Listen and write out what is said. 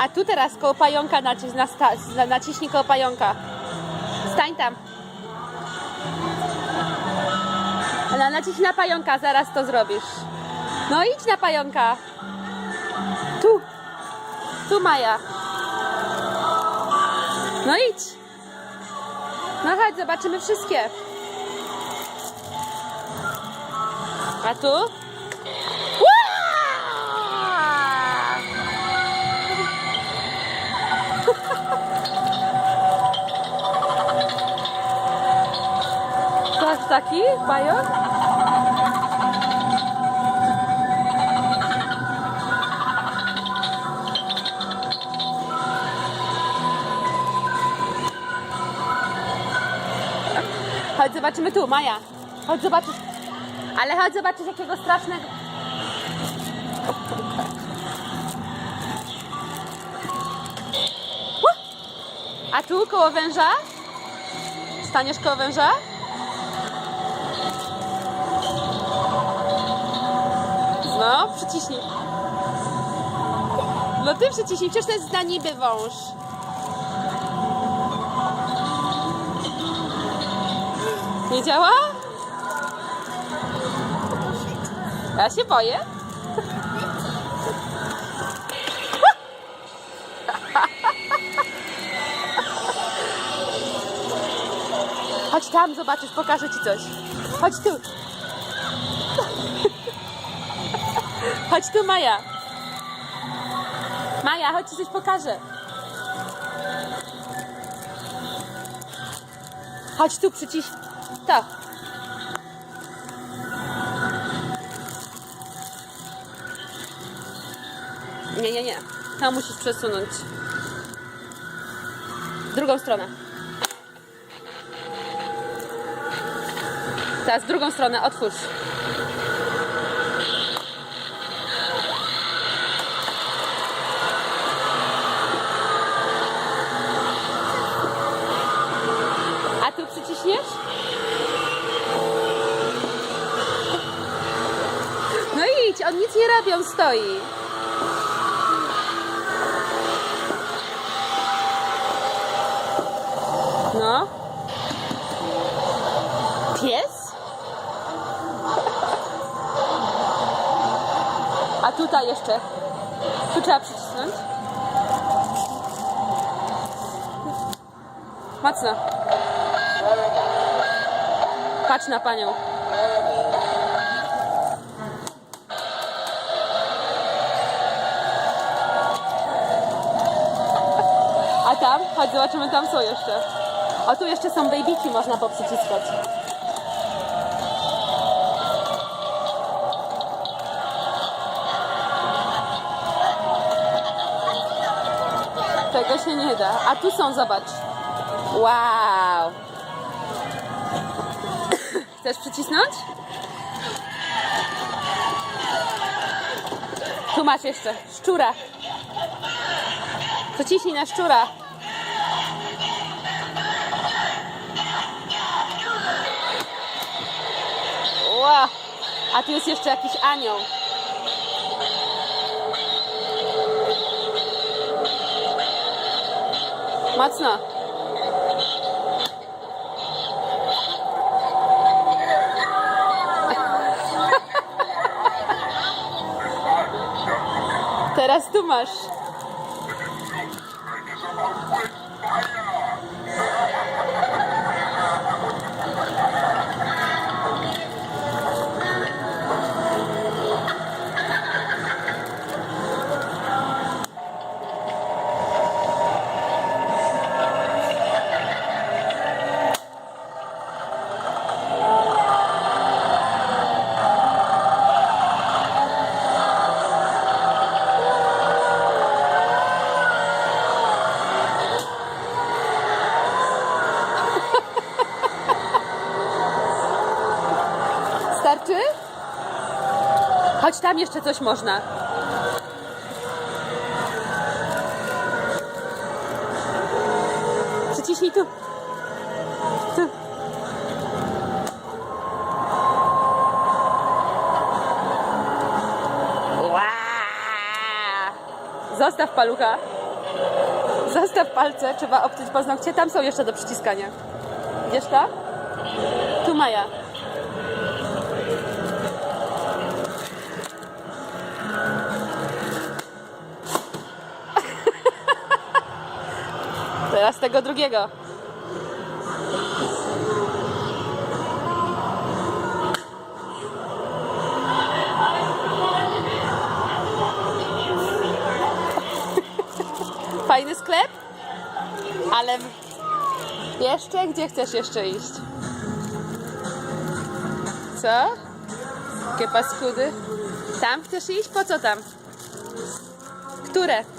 A tu teraz koło pająka naciś, na sta, na- naciśnij koło pająka. Stań tam. Ale naciśnij na pająka, zaraz to zrobisz. No idź na pająka. Tu. Tu Maja. No idź. No chodź, zobaczymy wszystkie. A tu? Taki pająk? Chodź zobaczymy tu, Maja. Chodź zobaczyć. Ale chodź zobaczyć jakiego strasznego. A tu koło węża? Staniesz koło węża? Przyciśnij. No ty przyciśnij, przecież to jest na niby wąż. Nie działa? Ja się boję. Chodź tam, zobaczysz, pokażę ci coś. Chodź tu. Chodź tu, Maja. Maja, chodź ci coś pokażę. Chodź tu, przyciś. To. Nie, nie, nie. Tam musisz przesunąć. Drugą stronę. Teraz drugą stronę otwórz. Przyciśniesz? No idź, on nic nie robi, on stoi. No. Pies? A tutaj jeszcze. Tu trzeba przycisnąć. Mocno. Patrz na panią. A tam? Chodź, zobaczymy, tam są jeszcze. O, tu jeszcze są babyki, można poprzyciskać. Tego się nie da. A tu są, zobacz. Wow. Chcesz przycisnąć? Tu masz jeszcze szczura. Przyciśnij na szczura. Ła. A tu jest jeszcze jakiś anioł. Mocno. Teraz tu masz. Chodź tam jeszcze coś można. Przyciśnij tu. Tu. Zostaw palucha. Zastaw palce, trzeba obciąć paznokcie. Tam są jeszcze do przyciskania. Widzisz to? Tu Maja. Teraz tego drugiego. Fajny sklep? Ale jeszcze? Gdzie chcesz jeszcze iść? Co? Jakie paskudy? Tam chcesz iść? Po co tam? Które?